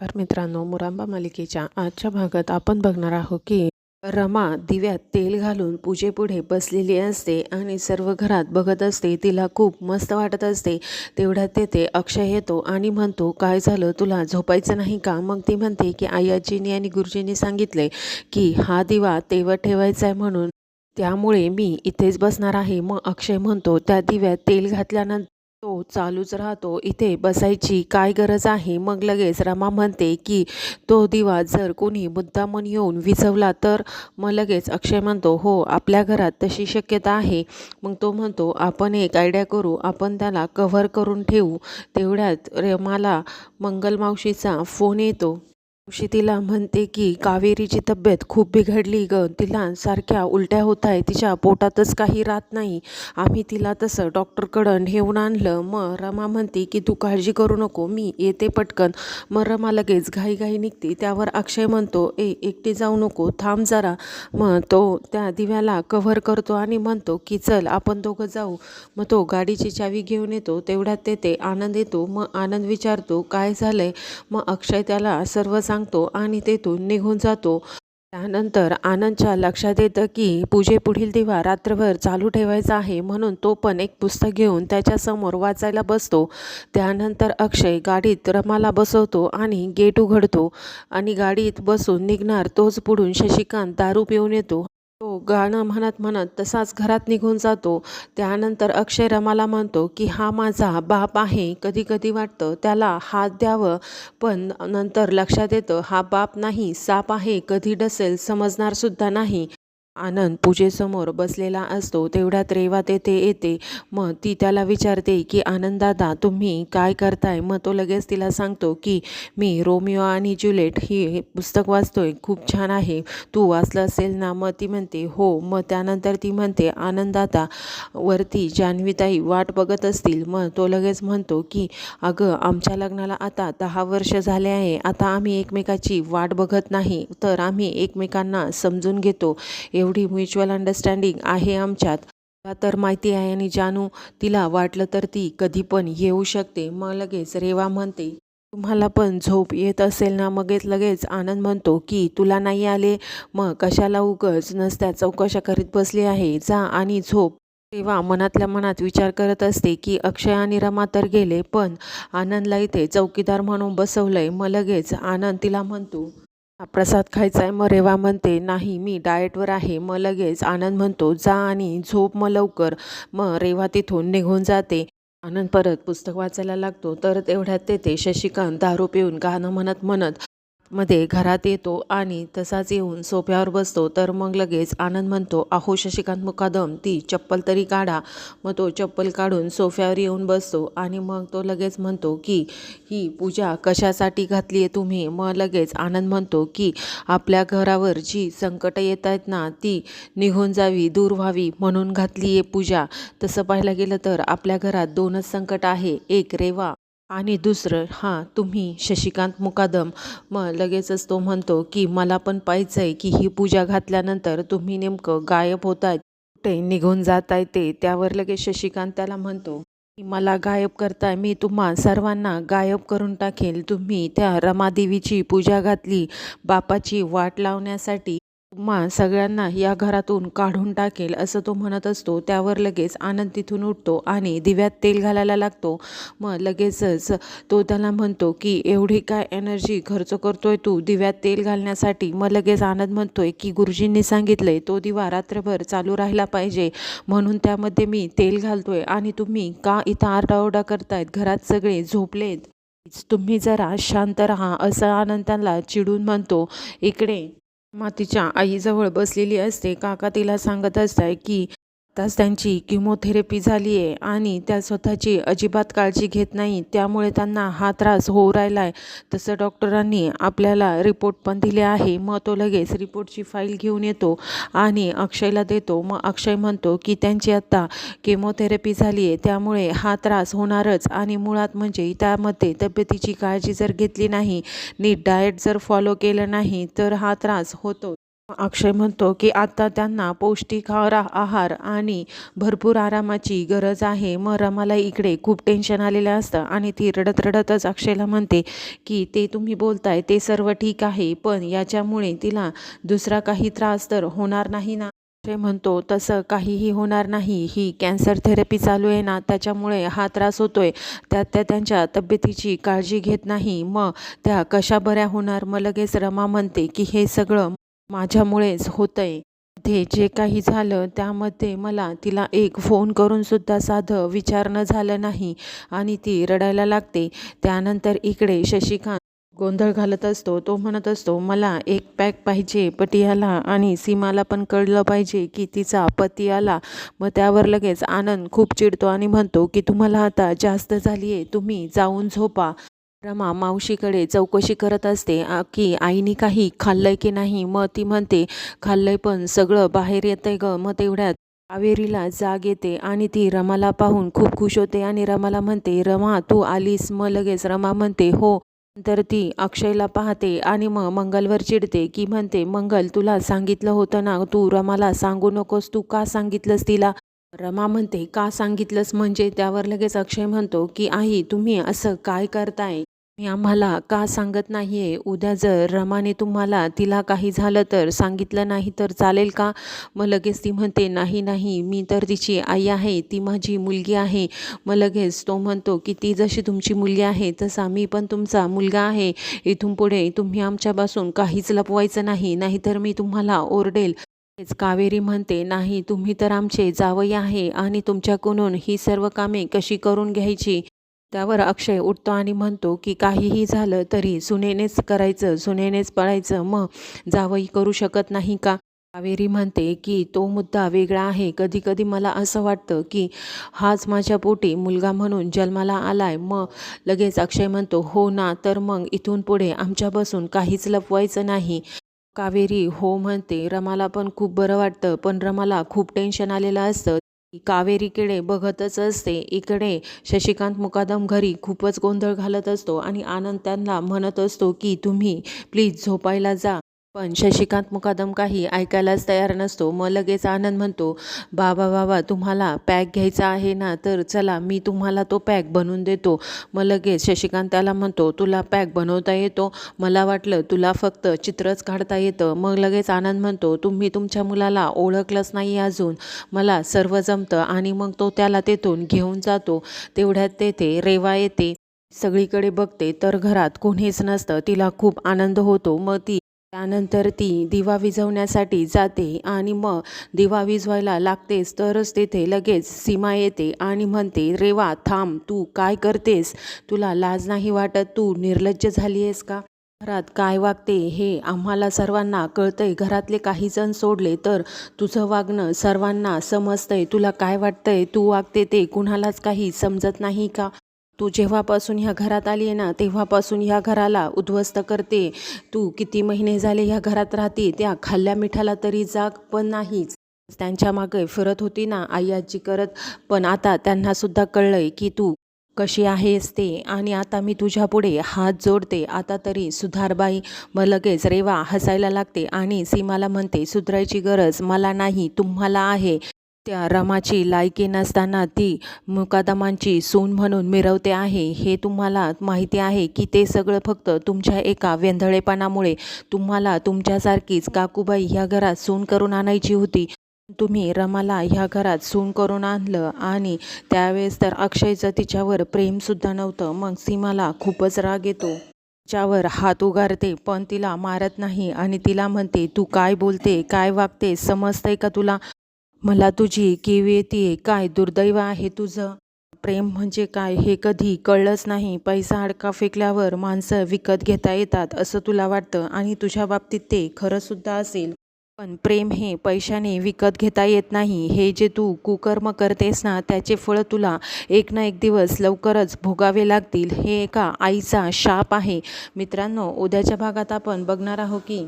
नमस्कार मित्रांनो मुरांबा मालिकेच्या आजच्या भागात आपण बघणार आहोत की रमा दिव्यात तेल घालून पूजेपुढे बसलेली असते आणि सर्व घरात बघत असते. तिला खूप मस्त वाटत असते. तेवढ्यात तेथे अक्षय येतो आणि म्हणतो काय झालं? तुला झोपायचं नाही का? मग ती म्हणते की आई आजीनी आणि गुरुजींनी सांगितले की हा दिवा तेवत ठेवायचा आहे म्हणून त्यामुळे मी इथेच बसणार आहे. मग अक्षय म्हणतो त्या दिव्यात तेल घातल्यानंतर तो चालूच राहतो. इथे बसायची काय गरज आहे? मग लगेच रमा म्हणते की तो दिवा जर कोणी मुद्दामन येऊन विझवला तर? मग लगेच अक्षय म्हणतो हो आपल्या घरात तशी शक्यता आहे. मग तो म्हणतो आपण एक आयडिया करू. आपण त्याला कव्हर करून ठेवू. तेवढ्यात रमाला मंगलमावशीचा फोन येतो. उशी तिला म्हणते की कावेरीची तब्येत खूप बिघडली ग. तिला सारख्या उलट्या होत आहे तिच्या पोटातच काही राहत नाही. आम्ही तिला तसं डॉक्टरकडं नेऊन आणलं. मग रमा म्हणते की तू काळजी करू नको. मी येते पटकन. मग रमा लगेच घाईघाई निघते. त्यावर अक्षय म्हणतो ए एकटी जाऊ नको. थांब जरा. मग तो त्या दिव्याला कव्हर करतो आणि म्हणतो की चल आपण दोघं जाऊ. मग तो गाडीची चावी घेऊन येतो. तेवढ्यात तेथे आनंद येतो. मग आनंद विचारतो काय झालंय? मग अक्षय त्याला सर्व सांग सांगतो आणि तेथून निघून जातो. त्यानंतर आनंदच्या लक्षात येतं की पूजेपुढील दिवा रात्रभर चालू ठेवायचा आहे म्हणून तो पण एक पुस्तक घेऊन त्याच्यासमोर वाचायला बसतो. त्यानंतर अक्षय गाडीत रमाला बसवतो आणि गेट उघडतो आणि गाडीत बसून निघणार तोच पुढून शशिकांत दारू पिऊन येतो. तो गाणं म्हणत म्हणत तसाच घरात निघून जातो. त्यानंतर अक्षय रमाला म्हणतो की हा माझा बाप आहे. कधी कधी वाटतं त्याला हात द्यावं पण नंतर लक्षात येतं हा बाप नाही साप आहे कधी डसेल समजणारसुद्धा नाही. आनंद पूजेसमोर बसलेला असतो तेवढ्यात रेवा तेथे येते. मग ती त्याला विचारते की आनंददादा तुम्ही काय करताय? मग तो लगेच तिला सांगतो की मी रोमिओ आणि ज्युलेट ही पुस्तक वाचतोय खूप छान आहे. तू वाचलं असेल ना? मग ती म्हणते हो. मग त्यानंतर ती म्हणते आनंददादा वरती जान्हवीताई वाट बघत असतील. मग तो लगेच म्हणतो की अगं आमच्या लग्नाला आता दहा वर्ष झाले आहे. आता आम्ही एकमेकाची वाट बघत नाही तर आम्ही एकमेकांना समजून घेतो. एवढी म्युच्युअल अंडरस्टँडिंग आहे आमच्यात. मला तर माहिती आहे आणि जानू तिला वाटलं तर ती कधी पण येऊ शकते. मग लगेच रेवा म्हणते तुम्हाला पण झोप येत असेल ना? मगेच लगेच आनंद म्हणतो की तुला नाही आले? मग कशाला उगच नसत्या चौकशा करीत बसली आहे. जा आणि झोप. रेवा मनातल्या मनात विचार करत असते की अक्षय आणि रमा तर गेले पण आनंदला इथे चौकीदार म्हणून बसवलंय. मग लगेच आनंद तिला म्हणतो प्रसाद खायचा आहे मग रेवा म्हणते नाही मी डाएटवर आहे. मग लगेच आनंद म्हणतो जा आणि झोप मग लवकर. मग रेवा तिथून निघून जाते. आनंद परत पुस्तक वाचायला लागतो. तर तेवढ्यात तेथे शशिकांत दारू पिऊन गाणं म्हणत म्हणत मध्ये घरात येतो आणि तसाच येऊन सोफ्यावर बसतो तर मग लगेच आनंद म्हणतो आहो शशिकांत मुकादम ती चप्पल तरी काढा. मग तो चप्पल काढून सोफ्यावर येऊन बसतो आणि मग तो लगेच म्हणतो की ही पूजा कशासाठी घातली आहे तुम्ही? मग लगेच आनंद म्हणतो की आपल्या घरावर जी संकटं येत आहेत ना ती निघून जावी दूर व्हावी म्हणून घातली आहे पूजा. तसं पाहायला गेलं तर आपल्या घरात दोनच संकट आहे. एक रेवा. आणि दुसरं हां तुम्ही शशिकांत मुकादम मग लगेचच तो म्हणतो की मला पण पाहिजे आहे की ही पूजा घातल्यानंतर तुम्ही नेमकं गायब होत आहेत कुठे निघून जात आहे ते? त्यावर लगेच शशिकांत त्याला म्हणतो की मला गायब करताय मी तुम्हा सर्वांना गायब करून टाकेल तुम्ही त्या रमादेवीची पूजा घातली बापाची वाट लावण्यासाठी तुम्हा सगळ्यांना या घरातून काढून टाकेल असं तो म्हणत असतो. त्यावर लगेच आनंद तिथून उठतो आणि दिव्यात तेल घालायला लागतो. मग लगेचच तो त्याला म्हणतो की एवढी काय एनर्जी खर्च करतोय तू दिव्यात तेल घालण्यासाठी? मग लगेच आनंद म्हणतोय की गुरुजींनी सांगितलंय तो दिवा रात्रभर चालू राहिला पाहिजे. म्हणून त्यामध्ये मी तेल घालतोय आणि तुम्ही का इथं आरडाओरडा करतायत? घरात सगळे झोपलेत. तुम्ही जरा शांत राहा असं आनंद त्यांना चिडून म्हणतो. इकडे मातीच्या आईजवळ बसलेली असते. काका तिला सांगत असताय की आताच त्यांची किमोथेरपी झाली आहे आणि त्या स्वतःची अजिबात काळजी घेत नाही. त्यामुळे त्यांना हा त्रास होऊ राहिला आहे तसं डॉक्टरांनी आपल्याला रिपोर्ट पण दिले आहे. मग तो लगेच रिपोर्टची फाईल घेऊन येतो आणि अक्षयला देतो. मग अक्षय म्हणतो की त्यांची आत्ता केमोथेरपी झाली आहे त्यामुळे हा त्रास होणारच. आणि मुळात म्हणजे त्यामध्ये तब्येतीची काळजी जर घेतली नाही नीट डाएट जर फॉलो केलं नाही तर हा त्रास होतो अक्षय म्हणतो की आता त्यांना पौष्टिक आहार आहार आणि भरपूर आरामाची गरज आहे. मग रमाला इकडे खूप टेन्शन आलेलं असतं आणि ती रडत रडतच अक्षयला म्हणते की ते तुम्ही बोलताय ते सर्व ठीक आहे पण याच्यामुळे तिला दुसरा काही त्रास तर होणार नाही ना? अक्षय म्हणतो तसं काहीही होणार नाही. ही कॅन्सर थेरपी चालू आहे ना त्याच्यामुळे हा त्रास होतोय. त्यात त्या त्यांच्या तब्येतीची काळजी घेत नाही. मग त्या कशा बऱ्या होणार? मग लगेच रमा म्हणते की हे सगळं माझ्यामुळेच होतंय. ते जे काही झालं त्यामध्ये मला तिला एक फोन करून सुद्धा साधं विचारणं झालं नाही आणि ती रडायला लागते. त्यानंतर इकडे शशिकांत गोंधळ घालत असतो. तो म्हणत असतो मला एक पॅक पाहिजे पटियाला आणि सीमाला पण कळलं पाहिजे की तिचा पती आला मग त्यावर लगेच आनंद खूप चिडतो आणि म्हणतो की तुम्हाला आता जास्त झाली आहे तुम्ही जाऊन झोपा. रमा मावशीकडे चौकशी करत असते की आईने काही खाल्लंय की नाही? मग ती म्हणते खाल्लंय पण सगळं बाहेर येतंय ग. मग तेवढ्यात कावेरीला जाग येते आणि ती रमाला पाहून खूप खुश होते आणि रमाला म्हणते रमा तू आलीस. मग लगेच रमा म्हणते हो. तर ती अक्षयला पाहते आणि मग मंगलवर चिडते की म्हणते मंगल तुला सांगितलं होतं ना तू रमाला सांगू नकोस. तू का सांगितलंस तिला? रमा म्हणते का सांगितलंस? म्हणजे त्यावर लगेच अक्षय म्हणतो की आई तुम्ही असं काय करताय? मी आम्हाला का सांगत नाहीये? उद्या जर रमाने तुम्हाला तिला काही झालं तर सांगितलं नाही तर चालेल का? मग लगेच ती म्हणते नाही नाही मी तर तिची आई आहे ती माझी मुलगी आहे. मग लगेच तो म्हणतो की ती जशी तुमची मुलगी आहे तसा मी पण तुमचा मुलगा आहे. इथून पुढे तुम्ही आमच्यापासून काहीच लपवायचं नाही नाहीतर मी तुम्हाला ओरडेल. कावेरी म्हणते नाही तुम्ही तर आमचे जावई आहे आणि तुमच्याकडून ही सर्व कामे कशी करून घ्यायची? त्यावर अक्षय उठतो आणि म्हणतो की काहीही झालं तरी सुनेनेच करायचं सुनेनेच पळायचं. मग जावई करू शकत नाही का? कावेरी म्हणते की तो मुद्दा वेगळा आहे. कधी कधी मला असं वाटतं की हाच माझ्या पोटी मुलगा म्हणून जन्माला आलाय. मग लगेच अक्षय म्हणतो हो ना तर मग इथून पुढे आमच्यापासून काहीच लपवायचं नाही. कावेरी हो म्हणते. रमाला पण खूप बरं वाटतं पण रमाला खूप टेन्शन आलेलं असतं. कावेरीकडे बघतच असते. इकडे शशिकांत मुकादम घरी खूपच गोंधळ घालत असतो आणि आनंद त्यांना म्हणत असतो की तुम्ही प्लीज झोपायला जा. पण शशिकांत मुकादम काही ऐकायलाच तयार नसतो. मग लगेच आनंद म्हणतो बाबा बाबा तुम्हाला पॅक घ्यायचा आहे ना तर चला मी तुम्हाला तो पॅक बनवून देतो. मग लगेच शशिकांत त्याला म्हणतो तुला पॅक बनवता येतो? मला वाटलं तुला फक्त चित्रच काढता येतं. मग लगेच आनंद म्हणतो तुम्ही तुमच्या मुलाला ओळखलंच नाही अजून. मला सर्व जमतं आणि मग तो त्याला तेथून घेऊन जातो. तेवढ्यात तेथे रेवा येते. सगळीकडे बघते तर घरात कोणीच नसतं. तिला खूप आनंद होतो. मग ती त्यानंतर ती दिवा विझवण्यासाठी जाते आणि मग दिवा विझवायला लागतेस तरच तेथे लगेच सीमा येते आणि म्हणते रेवा थांब तू काय करतेस? तुला लाज नाही वाटत? तू निर्लज्ज झाली आहेस का? घरात काय वागते हे आम्हाला सर्वांना कळतंय. घरातले काही जण सोडले तर तुझं वागणं सर्वांना समजतंय. तुला काय वाटतंय? तू वागते ते कुणालाच काही समजत नाही का? तू जेव्हापासून ह्या घरात आली आहे ना तेव्हापासून ह्या घराला उद्ध्वस्त करते. तू किती महिने झाले ह्या घरात राहते त्या खाल्ल्या मिठाला तरी जाग पण नाहीच. त्यांच्या मागे फिरत होती ना आई आजी करत. पण आता त्यांना सुद्धा कळलंय की तू कशी आहेस ते. आणि आता मी तुझ्या पुढे हात जोडते. आता तरी सुधारबाई मग लगेच रेवा हसायला लागते आणि सीमाला म्हणते सुधारायची गरज मला नाही तुम्हाला आहे. त्या रमाची लायकी नसताना ती मुकादमांची सून म्हणून मिरवते आहे. हे तुम्हाला माहिती आहे की ते सगळं फक्त तुमच्या एका वेंधळेपणामुळे तुम्हाला तुमच्यासारखीच काकूबाई ह्या घरात सून करून आणायची होती. तुम्ही रमाला ह्या घरात सून करून आणलं आणि त्यावेळेस तर अक्षयचं तिच्यावर प्रेमसुद्धा नव्हतं. मग सीमाला खूपच राग येतो. तिच्यावर हात उगारते पण तिला मारत नाही आणि तिला म्हणते तू काय बोलते? काय वागते? समजतंय का तुला? मला तुझी कीव येते काय दुर्दैव आहे तुझं? प्रेम म्हणजे काय हे कधी कळलंच नाही. पैसा अडका फेकल्यावर माणसं विकत घेता येतात असं तुला वाटतं आणि तुझ्या बाबतीत ते खरंसुद्धा असेल. पण प्रेम हे पैशाने विकत घेता येत नाही. हे जे तू कुकर्म करतेस ना त्याचे फळ तुला एक ना एक दिवस लवकरच भोगावे लागतील. हे एका आईचा शाप आहे. मित्रांनो उद्याच्या भागात आपण बघणार आहोत की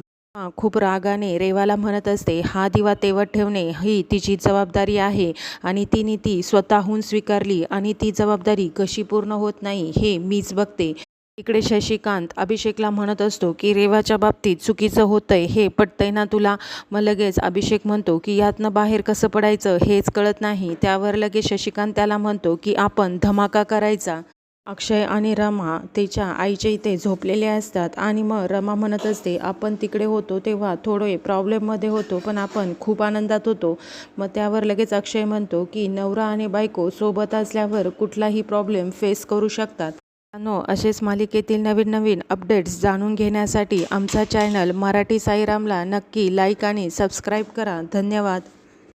खूप रागाने रेवाला म्हणत असते हा दिवा तेवत ठेवणे ही तिची जबाबदारी आहे आणि तिने ती स्वतःहून स्वीकारली आणि ती जबाबदारी कशी पूर्ण होत नाही हे मीच बघते. इकडे शशिकांत अभिषेकला म्हणत असतो की रेवाच्या बाबतीत चुकीचं होतंय हे पटतंय ना तुला? मग लगेच अभिषेक म्हणतो की यातनं बाहेर कसं पडायचं हेच कळत नाही. त्यावर लगेच शशिकांत त्याला म्हणतो की आपण धमाका करायचा. अक्षय आणि रमा तिच्या आईच्या इथे झोपलेले असतात आणि मग रमा म्हणत असते आपण तिकडे होतो तेव्हा थोडे प्रॉब्लेममध्ये होतो पण आपण खूप आनंदात होतो. मग त्यावर लगेच अक्षय म्हणतो की नवरा आणि बायको सोबत असल्यावर कुठलाही प्रॉब्लेम फेस करू शकतात. नो असेच मालिकेतील नवीन नवीन अपडेट्स जाणून घेण्यासाठी आमचा चॅनल मराठी साईरामला नक्की लाईक आणि सबस्क्राईब करा. धन्यवाद.